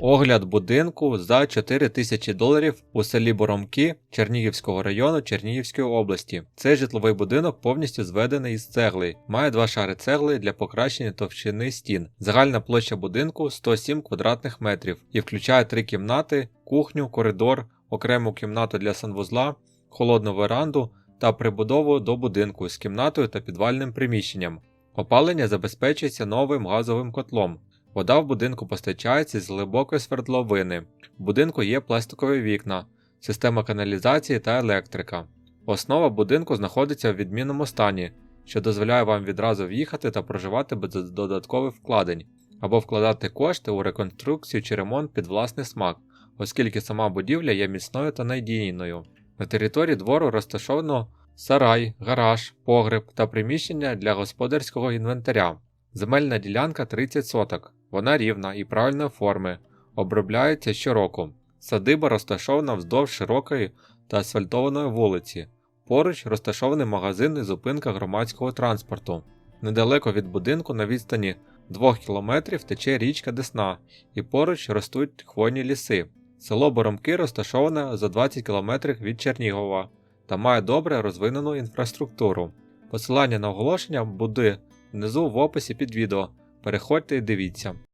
Огляд будинку за 4 тисячі доларів у селі Боромки Чернігівського району Чернігівської області. Цей житловий будинок повністю зведений із цегли, має два шари цегли для покращення товщини стін. Загальна площа будинку 107 квадратних метрів і включає три кімнати, кухню, коридор, окрему кімнату для санвузла, холодну веранду та прибудову до будинку з кімнатою та підвальним приміщенням. Опалення забезпечується новим газовим котлом. Вода в будинку постачається з глибокої свердловини. В будинку є пластикові вікна, система каналізації та електрика. Основа будинку знаходиться в відмінному стані, що дозволяє вам відразу в'їхати та проживати без додаткових вкладень, або вкладати кошти у реконструкцію чи ремонт під власний смак, оскільки сама будівля є міцною та надійною. На території двору розташовано сарай, гараж, погреб та приміщення для господарського інвентаря. Земельна ділянка 30 соток. Вона рівна і правильної форми, обробляється щороку. Садиба розташована вздовж широкої та асфальтованої вулиці. Поруч розташований магазин і зупинка громадського транспорту. Недалеко від будинку на відстані 2 км тече річка Десна, і поруч ростуть хвойні ліси. Село Боромки розташоване за 20 км від Чернігова та має добре розвинену інфраструктуру. Посилання на оголошення буде внизу в описі під відео. Переходьте і дивіться.